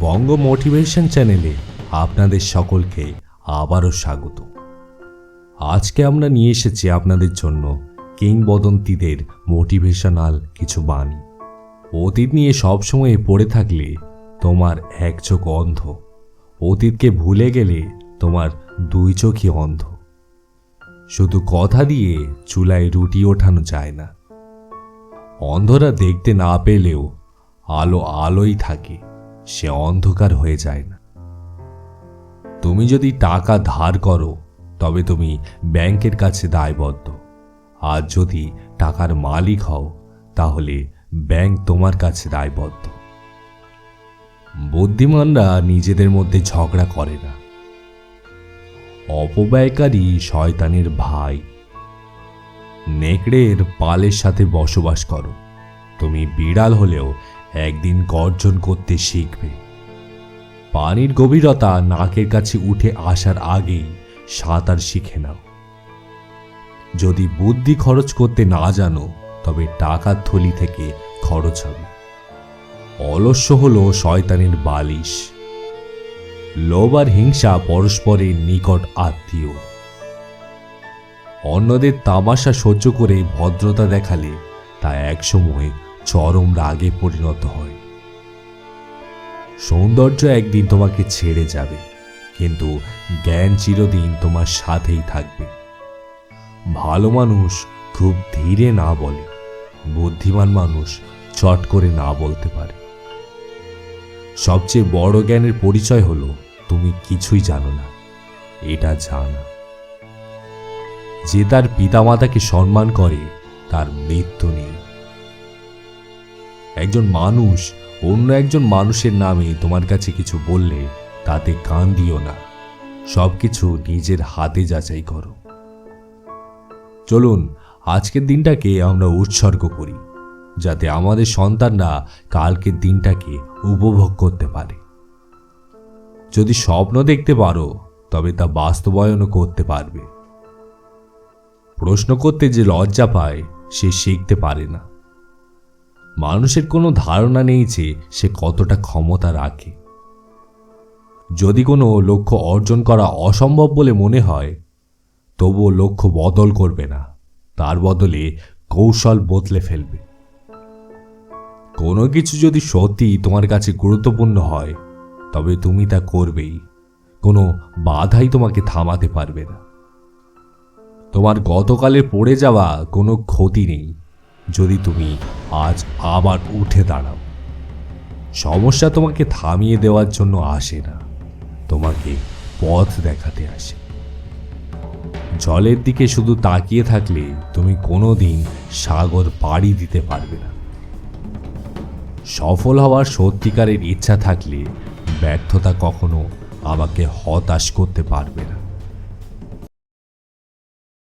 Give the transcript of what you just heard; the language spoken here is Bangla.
বঙ্গ মোটিভেশন চ্যানেলে আপনাদের সকলকে আবারও স্বাগত। আজকে আমরা নিয়ে এসেছি আপনাদের জন্য কিংবদন্তিদের মোটিভেশনাল কিছু বাণী। অতীত নিয়ে সবসময় পড়ে থাকলে তোমার এক চোখ অন্ধ। অতীতকে ভুলে গেলে তোমার দুই চোখই অন্ধ। শুধু কথা দিয়ে চুলায় রুটি ওঠানো যায় না। অন্ধরা দেখতে না পেলেও আলো আলোই থাকে। সে অন্ধকার হয়ে যায় না। তুমি যদি টাকা ধার করো, তবে তুমি ব্যাংকের কাছে দায়বদ্ধ। আর যদি টাকার মালিক হও, তাহলে ব্যাংক তোমার কাছে দায়বদ্ধ। বুদ্ধিমানরা নিজেদের মধ্যে ঝগড়া করে না। অপব্যয়কারী শয়তানের ভাই। নেকড়ের পালের সাথে বসবাস করো। তুমি বিড়াল হলেও একদিন গর্জন করতে শিখবে। পানির গভীরতা নাকের কাছে উঠে আসার আগেই সাঁতার শিখে নাও। যদি বুদ্ধি খরচ করতে না জানো, তবে টাকার থলি থেকে খরচ হবে। অলস্য হলো শয়তানের বালিশ। লোভ আর হিংসা পরস্পরের নিকট আত্মীয়। অন্যদের তামাশা সহ্য করে ভদ্রতা দেখালে তা একসময় চরম রাগে পরিণত হয়। সৌন্দর্য একদিন তোমাকে ছেড়ে যাবে, কিন্তু জ্ঞান চিরদিন তোমার সাথেই থাকবে। ভালো মানুষ খুব ধীরে না বলে, বুদ্ধিমান মানুষ চট করে না বলতে পারে। সবচেয়ে বড় জ্ঞানের পরিচয় হলো, তুমি কিছুই জানো না, এটা জানা। যে তার পিতামাতাকে সম্মান করে, তার মৃত্যু নেই। একজন মানুষ, অন্য একজন মানুষের নামে তোমার কাছে কিছু বললে তাতে কান দিও না। সবকিছু নিজের হাতে যাচাই করো। চলুন, আজকের দিনটাকে আমরা উৎসর্গ করি, যাতে আমাদের সন্তানরা কালকের দিনটাকে উপভোগ করতে পারে। যদি স্বপ্ন দেখতে পারো, তবে তা বাস্তবায়নও করতে পারবে। প্রশ্ন করতে যে লজ্জা পায়, সে শিখতে পারে না। মানুষের কোনো ধারণা নেই যে সে কতটা ক্ষমতা রাখে। যদি কোনো লক্ষ্য অর্জন করা অসম্ভব বলে মনে হয়, তবুও লক্ষ্য বদল করবে না, তার বদলে কৌশল বদলে ফেলবে। কোনো কিছু যদি সত্যি তোমার কাছে গুরুত্বপূর্ণ হয়, তবে তুমি তা করবেই, কোনো বাধাই তোমাকে থামাতে পারবে না। তোমার গতকালে পড়ে যাওয়া কোনো ক্ষতি নেই যদি তুমি আজ আবার উঠে দাঁড়াও। সমস্যা তোমাকে থামিয়ে দেওয়ার জন্য আসে না। তোমাকে পথ দেখাতে আসে। জলের দিকে শুধু তাকিয়ে থাকলে তুমি কোনো দিন সাগর পাড়ি দিতে পারবে না। সফল হওয়ার সত্যিকারের ইচ্ছা থাকলে ব্যর্থতা কখনো আমাকে হতাশ করতে পারবে না।